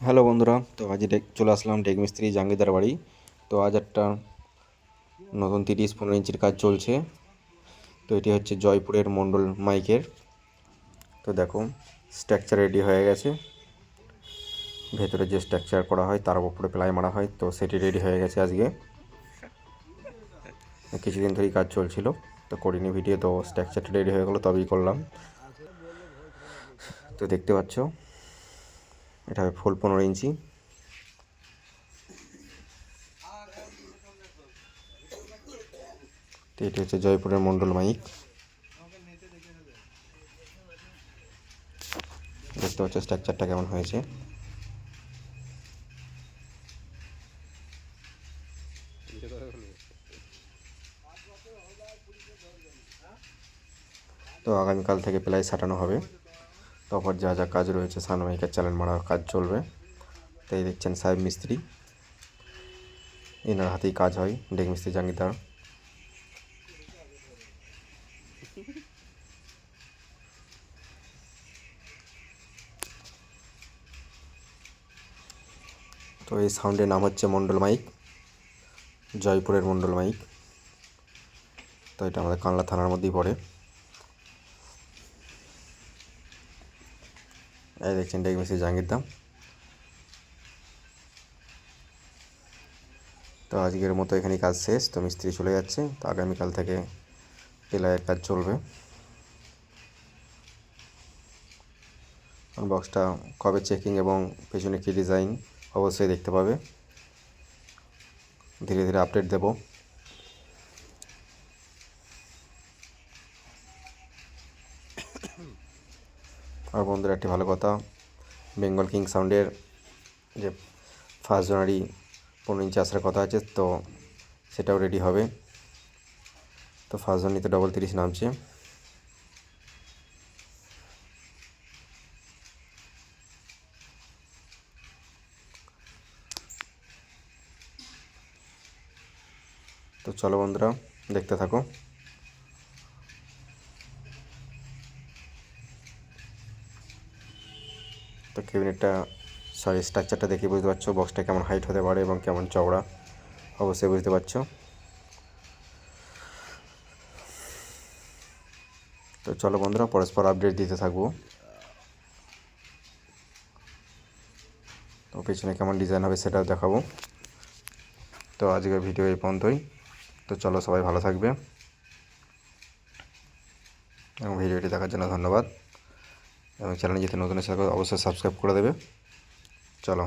Hello বন্ধুরা, তো আজ চলে আসলাম ডেক মিস্ত্রি জাঙ্গিদার বাড়ি। তো আজ একটা নতুন তিরিশ পনেরো ইঞ্চির কাজ চলছে। তো এটি হচ্ছে জয়পুরের মণ্ডল মাইকের। তো দেখো স্ট্রাকচার রেডি হয়ে গেছে। ভেতরে যে স্ট্রাকচার করা হয়, তার উপরে প্লাই মারা হয়, তো সেটি রেডি হয়ে গেছে আজকে। কিছুদিন ধরেই কাজ চলছিল, তো করিনি ভিডিও তো স্ট্রাকচারটা রেডি হয়ে গেলো, তবেই করলাম। তো দেখতে পাচ্ছ এটা হবে ফুল পনেরো ইঞ্চি। তো এটি হচ্ছে জয়পুরের মণ্ডল মাইক। দেখতে পাচ্ছ স্ট্রাকচারটা কেমন হয়েছে। তো আগামীকাল থেকে প্লাই সাটানো হবে। তারপর যা যা কাজ রয়েছে, সানমাইকের চ্যানেল মারা কাজ চলবে। তাই দেখছেন সাহেব মিস্ত্রি। এনার হাতেই কাজ হয়, ডেক মিস্ত্রি জাঙ্গিদার। তো এই সাউন্ডের নাম হচ্ছে মণ্ডল মাইক, জয়পুরের মণ্ডল মাইক। তো এটা আমাদের কানলা থানার মধ্যেই পড়ে। এই দেখছেন, ডেক মিস্ত্রি জাহাঙ্গীর দাম। তো আজকের মতো এখানেই কাজ শেষ। তো মিস্ত্রি চলে যাচ্ছে, তো আগামীকাল থেকে পেলাইয়ের কাজ চলবে। বক্সটা কবে চেকিং এবং পেছনে কী ডিজাইন অবশ্যই দেখতে পাবে। ধীরে ধীরে আপডেট দেবো। আর বন্ধুরা একটি ভালো কথা। বেঙ্গল কিং সাউন্ডের যে ফার্স্ট জানুয়ারি পনেরো ইঞ্চি আসার কথা আছে, তো সেটাও রেডি হবে। তো ফার্স্ট জানুয়ারিতে ডবল তিরিশ নামছে। তো চলো বন্ধুরা, দেখতে থাকো। তো ক্যাবিনেটটা সরি স্ট্রাকচারটা দেখে বুঝতে পারছ বক্সটা কেমন হাইট হতে পারে এবং কেমন চওড়া। অবশ্যই বুঝতে পারছ। তো চলো বন্ধুরা, পরস্পর আপডেট দিতে থাকব। তো পেছনে কেমন ডিজাইন হবে সেটা দেখাবো। তো আজকের ভিডিও এই পর্যন্তই। তো চলো সবাই ভালো থাকবে। এবং ভিডিওটি দেখার জন্য ধন্যবাদ। এবং চ্যানেলে যদি নতুন এসে থাকো অবশ্যই সাবস্ক্রাইব করে দেবে। চলো।